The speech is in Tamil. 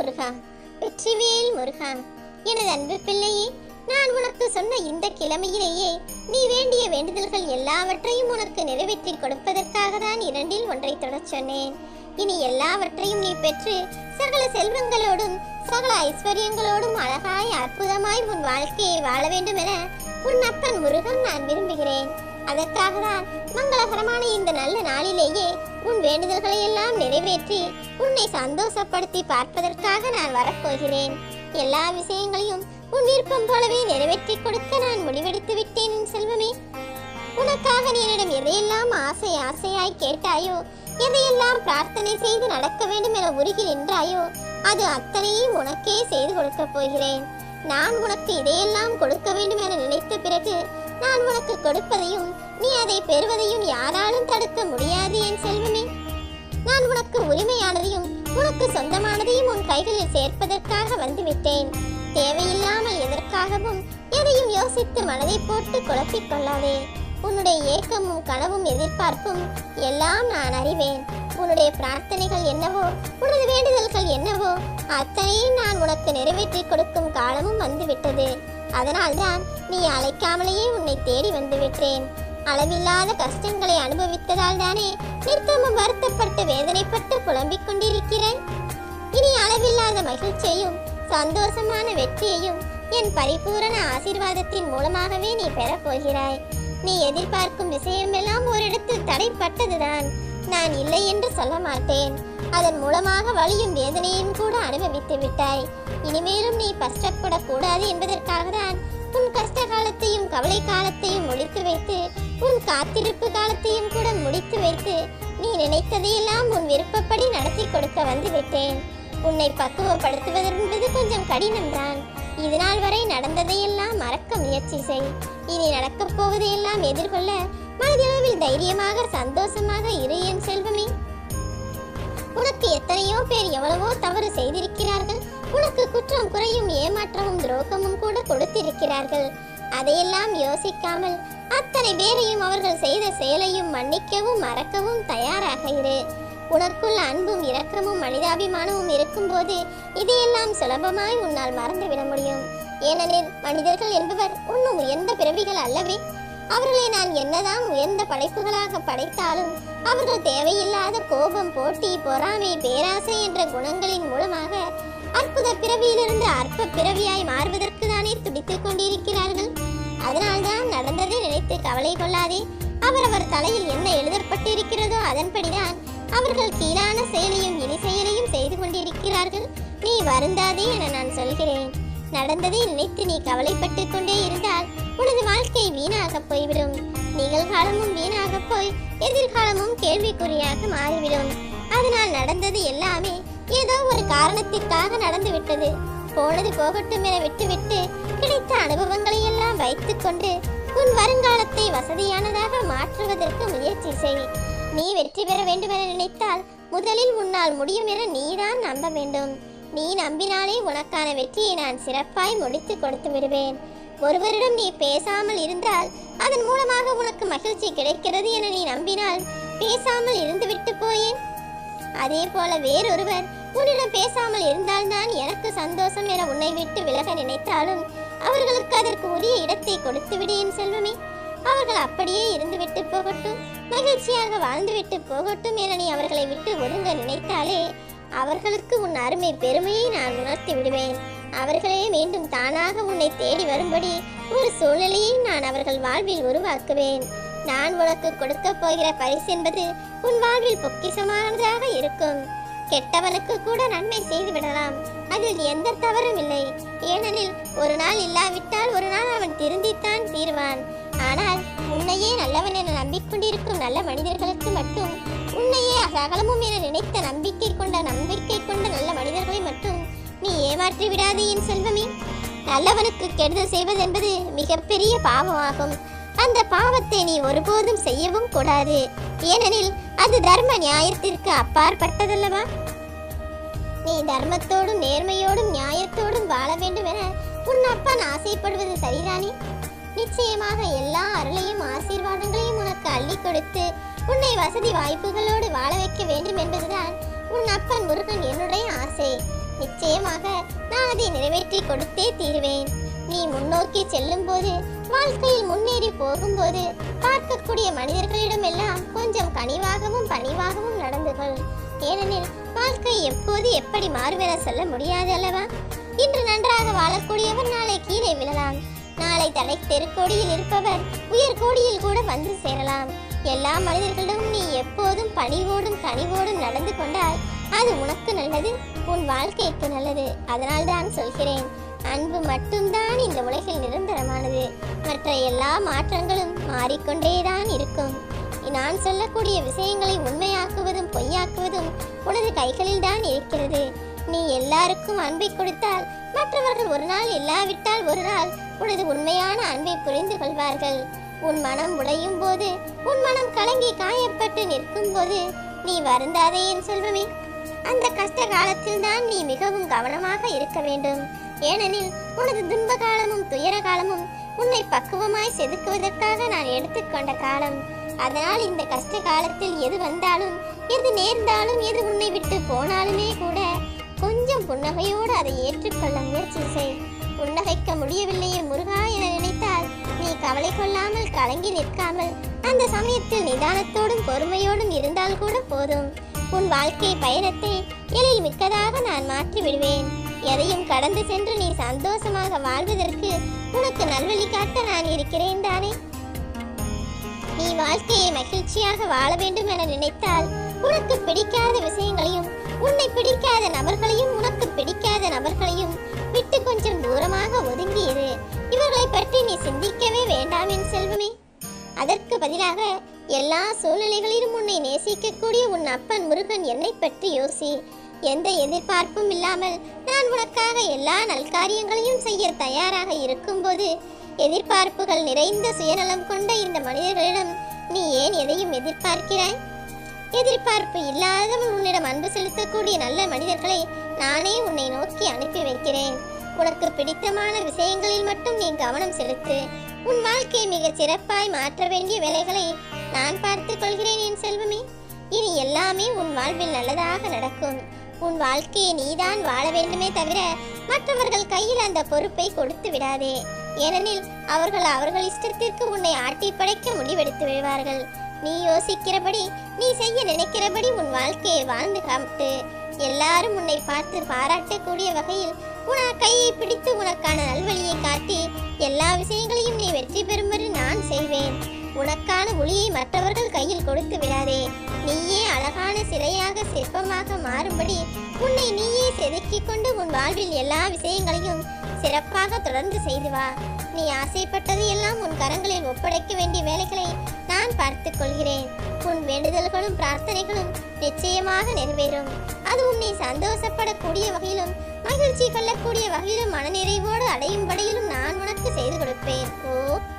முருகா. வெற்றிவேல் முருகா. எனது அன்பு பிள்ளையே நான் உனக்கு சொன்ன இந்த கிழமையிலேயே நீ வேண்டிய வேண்டுதல்கள் எல்லாவற்றையும் உனக்கு நிறைவேற்றி கொடுப்பதற்காக தான் இரண்டில் ஒன்றை தொடச் சொன்னேன். இனி எல்லாவற்றையும் நீ பெற்று சகல செல்வங்களோடும் சகல ஐஸ்வர்யங்களோடும் அழகாய் அற்புதமாய் உன் வாழ்க்கையை வாழ வேண்டும் என உன் அப்பன் முருகன் நான் விரும்புகிறேன். அதற்காக தான் மங்களகரமான இந்த நல்ல நாளிலேயே உன் வேண்டுதல்களை எல்லாம் நிறைவேற்றி உன்னை சந்தோஷப்படுத்தி பார்ப்பதற்காக நான் வரப்போகிறேன். எல்லா விஷயங்களையும் உன் விருப்பம் போலவே நிறைவேற்றி கொடுக்க நான் முடிவெடுத்து விட்டேன் செல்வமே. உனக்காக நீ என்னிடம் எதையெல்லாம் ஆசை ஆசையாய் கேட்டாயோ எதையெல்லாம் பிரார்த்தனை செய்து நடக்க வேண்டும் என உருகி நின்றாயோ அது அத்தனையும் உனக்கே செய்து கொடுக்கப் போகிறேன். நான் உனக்கு இதையெல்லாம் கொடுக்க வேண்டும் என நினைத்த பிறகு நான் உனக்கு கொடுப்பதையும் நீ அதை பெறுவதையும் யாராலும் தடுக்க முடியாது என் செல்வமே. நான் உனக்கு உரிமையானதையும் உனக்கு சொந்தமானதையும் உன் கைகளில் சேர்ப்பதற்காக வந்துவிட்டேன். தேவையில்லாமல் எதற்காகவும் எதையும் யோசித்து மனதை போட்டு குழப்பிக் கொள்ளாதே. உன்னுடைய ஏக்கமும் கனவும் எதிர்பார்ப்பும் எல்லாம் நான் அறிவேன். உன்னுடைய பிரார்த்தனைகள் என்னவோ உனது வேண்டுதல்கள் என்னவோ அத்தனையும் நான் உனக்கு நிறைவேற்றி கொடுக்கும் காலமும் வந்துவிட்டது. அதனால்தான் நீ அழைக்காமலேயே உன்னை தேடி வந்துவிட்டேன் அளவில்லாத கஷ்டங்களை அனுபவித்ததால் தானே நித்தமும் வருத்தப்பட்டு வேதனைப்பட்டு புலம்பிக் கொண்டிருக்கிறேன். இனி அளவில்லாத மகிழ்ச்சியையும் சந்தோஷமான வெற்றியையும் என் பரிபூரண ஆசீர்வாதத்தின் மூலமாகவே நீ பெறப்போகிறாய் நீ எதிர்பார்க்கும் விஷயமெல்லாம் ஓரிடத்தில் தடைப்பட்டதுதான். நான் இல்லை என்று சொல்ல மாட்டேன். அதன் மூலமாக வலியும் வேதனையும் கூட அனுபவித்து விட்டாய். இனிமேலும் நீ கஷ்டப்படக்கூடாது என்பதற்காக தான் உன் கஷ்ட காலத்தையும் கவலை காலத்தையும் முடித்து வைத்து உன் காத்திருப்பு காலத்தையும் கூட முடித்து வைத்து நீ நினைத்ததையெல்லாம் உன் விருப்பப்படி நடத்தி கொடுக்க வந்து விட்டேன். உன்னை பக்குவப்படுத்துவது என்பது கொஞ்சம் கடினம்தான். இது வரை நடந்ததையெல்லாம் மறக்க முயற்சி செய். இனி நடக்கப் போவதையெல்லாம் எதிர்கொள்ள மனதளவில் தைரியமாக சந்தோஷமாக இரு என் செல்வமே. உனக்கு எத்தனையோ பேர் எவ்வளவோ தவறு செய்திருக்கிறார்கள். உனக்கு குற்றம் குறையும் ஏமாற்றமும் துரோகமும் கூட கொடுத்திருக்கிறார்கள். அதையெல்லாம் யோசிக்காமல் அத்தனை பேரையும் அவர்கள் செய்த செயலையும் மன்னிக்கவும் மறக்கவும் தயாராக இரு. உனக்குள் அன்பும் இரக்கமும் மனிதாபிமானமும் இருக்கும்போது இதையெல்லாம் சுலபமாய் உன்னால் மறந்துவிட முடியும். ஏனெனில் மனிதர்கள் என்பவர் உன்னும் உயர்ந்த பிறவிகள் அல்லவே. அவர்களை நான் என்னதான் உயர்ந்த படைப்புகளாக படைத்தாலும் அவர்கள் தேவையில்லாத கோபம் போட்டி பொறாமை பேராசை என்ற குணங்களின் மூலமாக அற்புத பிறவியிலிருந்து அற்ப பிறவியாய் மாறுவதற்கு தானே துடித்துக் கொண்டிருக்கிறார்கள். அதனால்தான் நடந்ததை நினைத்து கவலை கொள்ளாதே. அவரவர் தலையில் என்ன எழுதப்பட்டிருக்கிறதோ அதன்படிதான் அவர்கள் கீழான செயலையும் இனி செயலையும் செய்து கொண்டிருக்கிறார்கள். நீ வருந்தாதே என நான் சொல்கிறேன். நடந்ததை நினைத்து நீ கவலைப்பட்டு கொண்டே இருந்தால் உனது வாழ்க்கை வீணாக போய்விடும். நிகழ்காலமும் வீணாக போய் எதிர்காலமும் கேள்விக்குறியாக மாறிவிடும். அதனால் நடந்தது எல்லாமே ஏதோ ஒரு காரணத்திற்காக நடந்துவிட்டது. போனது போகட்டும் என விட்டுவிட்டு கிடைத்த அனுபவங்களை எல்லாம் வைத்துக்கொண்டு உன் வருங்காலத்தை வசதியானதாக மாற்றுவதற்கு முயற்சி செய். நீ வெற்றி பெற வேண்டும் என நினைத்தால் முதலில் உன்னால் முடியும் என நீதான் நம்ப வேண்டும். நீ நம்பினாலே உனக்கான வெற்றியை நான் சிறப்பாய் முடித்து கொடுத்து விடுவேன். ஒருவரிடம் நீ பேசாமல் இருந்தால் அதன் மூலமாக உனக்கு மகிழ்ச்சி கிடைக்கிறது என நீ நம்பினால் பேசாமல் இருந்துவிட்டு போயேன். அதே போல வேறொருவர் உன்னிடம் பேசாமல் இருந்தால்தான் எனக்கு சந்தோஷம் என உன்னை விட்டு விலக நினைத்தாலும் அவர்களுக்கு அதற்கு உரிய இடத்தை கொடுத்து விடு என் செல்வமே. அவர்கள் அப்படியே இருந்துவிட்டு போகட்டும். மகிழ்ச்சியாக வாழ்ந்துவிட்டு போகட்டும் என நீ அவர்களை விட்டு ஒதுங்க நினைத்தாலே அவர்களுக்கு உன் அருமை பெருமையை நான் உணர்த்தி விடுவேன். அவர்களே மீண்டும் தானாக உன்னை தேடி வரும்படி ஒரு சூழ்நிலையை நான் அவர்கள் வாழ்வில் உருவாக்குவேன். நான் உனக்கு கொடுக்க போகிற பரிசு என்பது உன் வாழ்வில் பொக்கிஷமானதாக இருக்கும். கெட்டவனுக்கு கூட நன்மை செய்து விடலாம். அதில் எந்த தவறும் இல்லை. ஏனெனில் ஒரு நாள் இல்லாவிட்டால் ஒரு நாள் அவன் திருந்தித்தான் தீர்வான். ஆனால் உன்னையே நல்லவன் என நம்பிக்கொண்டிருக்கும் நல்ல மனிதர்களுக்கு மட்டும் உன்னையே சகலமும் என நினைத்த நம்பிக்கை கொண்ட நம்பிக்கை கொண்ட நல்ல மனிதர்களை மட்டும் நீ ஏமாற்றி விடாதே என் செல்வமே. நல்லவனுக்கு கெடுதல் செய்வதென்பது மிகப்பெரிய பாவமாகும். அந்த பாவத்தை நீ ஒருபோதும் செய்யவும் கூடாது. ஏனெனில் அது தர்ம நியாயத்திற்கு அப்பாற்பட்டதல்லவா? நீ தர்மத்தோடும் நேர்மையோடும் நியாயத்தோடும் வாழ வேண்டும் என உன் அப்பன் ஆசைப்படுவது சரிதானே? நிச்சயமாக எல்லா அருளையும் ஆசீர்வாதங்களையும் உனக்கு அள்ளி கொடுத்து உன்னை வசதி வாய்ப்புகளோடு வாழ வைக்க வேண்டும் என்பதுதான் உன் அப்பன் முருகன் என்னுடைய ஆசை. நிச்சயமாக நான் அதை நிறைவேற்றி கொடுத்தே தீர்வேன். நீ முன்னோக்கி செல்லும் போது வாழ்க்கையில் முன்னேறி போகும்போது பார்க்கக்கூடிய மனிதர்களிடம் எல்லாம் கொஞ்சம் கனிவாகவும் பணிவாகவும் நடந்து கொள். ஏனெனில் வாழ்க்கை எப்போது எப்படி மாறுமென சொல்ல முடியாது அல்லவா? இன்று நன்றாக வாழக்கூடியவர் நாளை கீழே விழலாம். நாளை தலை தெருக்கோடியில் இருப்பவர் உயர்கோடியில் கூட வந்து சேரலாம். எல்லா மனிதர்களிடம் நீ எப்போதும் பணிவோடும் கனிவோடும் நடந்து கொண்டால் அது உனக்கு நல்லது உன் வாழ்க்கைக்கு நல்லது. அதனால் தான் சொல்கிறேன் அன்பு மட்டும்தான் இந்த உலகில் நிரந்தரமானது. மற்ற எல்லா மாற்றங்களும் மாறிக்கொண்டேதான் இருக்கும். நான் சொல்லக்கூடிய விஷயங்களை உண்மையாக்குவதும் பொய்யாக்குவதும் உனது கைகளில் தான் இருக்கிறது. நீ எல்லாருக்கும் அன்பை கொடுத்தால் மற்றவர்கள் ஒரு நாள் இல்லாவிட்டால் ஒரு நாள் உனது உண்மையான அன்பை புரிந்து கொள்வார்கள். உன் மனம் உடையும் போது உன் மனம் கலங்கி காயப்பட்டு நிற்கும் போது நீ வருந்தாதே என் செல்வமே. அந்த கஷ்ட காலத்தில் தான் நீ மிகவும் கவனமாக இருக்க வேண்டும். ஏனெனில் உனது துன்ப காலமும் துயர காலமும் உன்னை பக்குவமாய் செதுக்குவதற்காக நான் எடுத்துக்கொண்ட காலம். அதனால் இந்த கஷ்ட காலத்தில் எது வந்தாலும் எது நேர்ந்தாலும் எது உன்னை விட்டு போனாலுமே கூட கொஞ்சம் புன்னகையோடு அதை ஏற்றுக்கொள்ள முயற்சி செய். புன்னகைக்க முடியவில்லையே முருகா என நினைத்தால் நீ கவலை கொள்ளாமல் கலங்கி நிற்காமல் அந்த சமயத்தில் நிதானத்தோடும் பொறுமையோடும் இருந்தால் கூட போதும். உன் வாழ்க்கை பயணத்தை எழில் மிக்கதாக நான் மாற்றி விடுவேன். எதையும் கடந்து சென்று நீ சந்தோஷமாக வாழ்வதற்கு உனக்கு நல்வழி காட்ட நான் இருக்கிறேன் தானே? நீ வாழ்க்கையை மகிழ்ச்சியாக வாழ வேண்டும் என நினைத்தால் உனக்கு பிடிக்காத விஷயங்களையும் உன்னை பிடிக்காத நபர்களையும் உனக்கு பிடிக்காத நபர்களையும் நீ சிந்திக்கவே வேண்டாம் என் செல்வமே. அதற்கு பதிலாக எல்லா சூழ்நிலைகளிலும் உன்னை நேசிக்கக்கூடிய உன் அப்பன் முருகன் என்னை பற்றி யோசி. எந்த எதிர்பார்ப்பும் இல்லாமல் நான் உனக்காக எல்லா நல்காரியங்களையும் செய்ய தயாராக இருக்கும்போது எதிர்பார்ப்புகள் நிறைந்த சுயநலம் கொண்ட இந்த மனிதர்களிடம் நீ ஏன் எதையும் எதிர்பார்க்கிறாய்? எதிர்பார்ப்பு இல்லாதவன் உன்னிடம் அன்பு செலுத்தக்கூடிய நல்ல மனிதர்களை நானே உன்னை நோக்கி அனுப்பி வைக்கிறேன். உனக்கு பிடித்தமான விஷயங்களில் மட்டும் நீ கவனம் செலுத்து. உன் வாழ்க்கையை மிகச் சிறப்பாய் மாற்ற வேண்டிய வேலைகளை நான் பார்த்துக் கொள்கிறேன் என் செல்வமே. இனி எல்லாமே உன் வாழ்வில் நல்லதாக நடக்கும். உன் வாழ்க்கையை நீதான் வாழ வேண்டுமே தவிர மற்றவர்கள் கையில் அந்த பொறுப்பை கொடுத்து விடாதே. ஏனெனில் அவர்கள் அவர்கள் இஷ்டத்திற்கு உன்னை ஆட்டி படைக்க முடிவெடுத்து விடுவார்கள். நீ யோசிக்கிறபடி நீ செய்ய நினைக்கிறபடி உன் வாழ்க்கையை வாழ்ந்து காமிட்டு எல்லாரும் உன்னை பார்த்து பாராட்டக்கூடிய வகையில் உன கையை பிடித்து உனக்கான நல்வழியை காட்டி எல்லா விஷயங்களையும் நீ வெற்றி பெறும்படி நான் செய்வேன். உனக்கான ஒளியை மற்றவர்கள் கையில் கொடுத்து விடாதே. நீயே அழகான சிலையாக சிற்பமாக மாறும்படி உன்னை நீயே செதுக்கிக் கொண்டு உன் வாழ்வில் எல்லா விஷயங்களையும் சிறப்பாக தொடர்ந்து செய்து வா. நீ ஆசைப்பட்டது எல்லாம் உன் கரங்களில் ஒப்படைக்க வேண்டிய வேலைகளை நான் பார்த்துக் கொள்கிறேன். உன் வேண்டுதல்களும் பிரார்த்தனைகளும் நிச்சயமாக நிறைவேறும். அதுவும் நீ சந்தோஷப்படக்கூடிய வகையிலும் மகிழ்ச்சி கொள்ளக்கூடிய வகையிலும் மனநிறைவோடு அடையும்படியிலும் நான் உனக்கு செய்து கொடுப்பேன். ஓ